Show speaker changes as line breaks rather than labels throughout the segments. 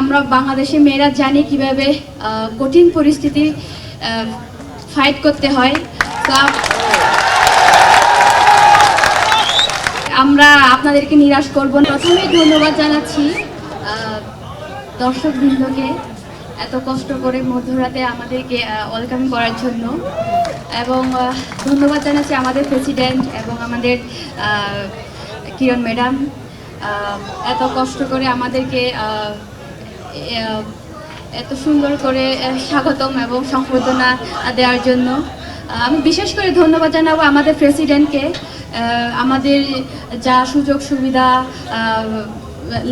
আমরা বাংলাদেশে মেয়েরা জানি কীভাবে কঠিন পরিস্থিতি ফাইট করতে হয়। আমরা আপনাদেরকে নিরাশ করব না। প্রথমেই ধন্যবাদ জানাচ্ছি দর্শক বৃন্দকে এত কষ্ট করে মধ্যরাতে আমাদেরকে ওয়েলকাম করার জন্য। এবং ধন্যবাদ জানাচ্ছি আমাদের প্রেসিডেন্ট এবং আমাদের কিরণ ম্যাডাম। এত কষ্ট করে আমাদেরকে এত সুন্দর করে স্বাগতম এবং সম্বর্ধনা দেওয়ার জন্য। আমি বিশেষ করে ধন্যবাদ জানাব আমাদের প্রেসিডেন্টকে। আমাদের যা সুযোগ সুবিধা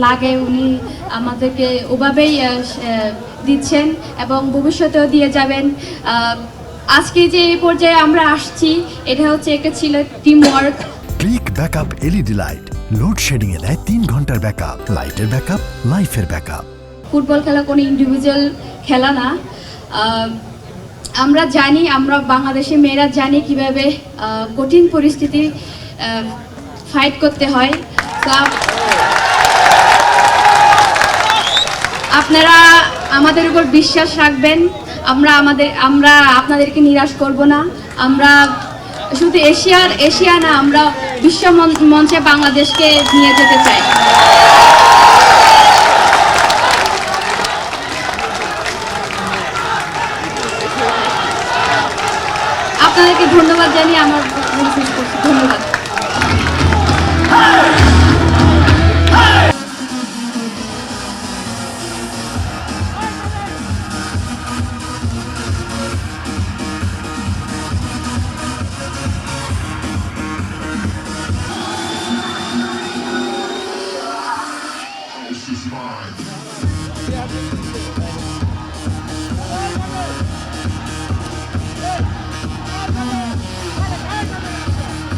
লাগে উনি আমাদেরকে ওভাবেই দিচ্ছেন এবং ভবিষ্যতেও দিয়ে যাবেন। আজকে যে এই পর্যায়ে আমরা আসছি, এটা হচ্ছে একটা ছিল team work
click backup LED light. Load shedding এ দেয় তিন ঘণ্টার ব্যাকআপ। লাইটের ব্যাকআপ, লাইফের ব্যাকআপ।
ফুটবল খেলা কোনো ইন্ডিভিজুয়াল খেলা না। আমরা জানি, আমরা বাংলাদেশে মেয়েরা জানি কীভাবে কঠিন পরিস্থিতি ফাইট করতে হয়। আপনারা আমাদের উপর বিশ্বাস রাখবেন। আমরা আমাদের, আমরা আপনাদেরকে নিরাশ করব না। আমরা শুধু এশিয়ার, এশিয়া না, আমরা বিশ্ব মঞ্চে বাংলাদেশকে নিয়ে যেতে চাই। আপনাদেরকে ধন্যবাদ জানিয়ে আমার ধন্যবাদ This is mine.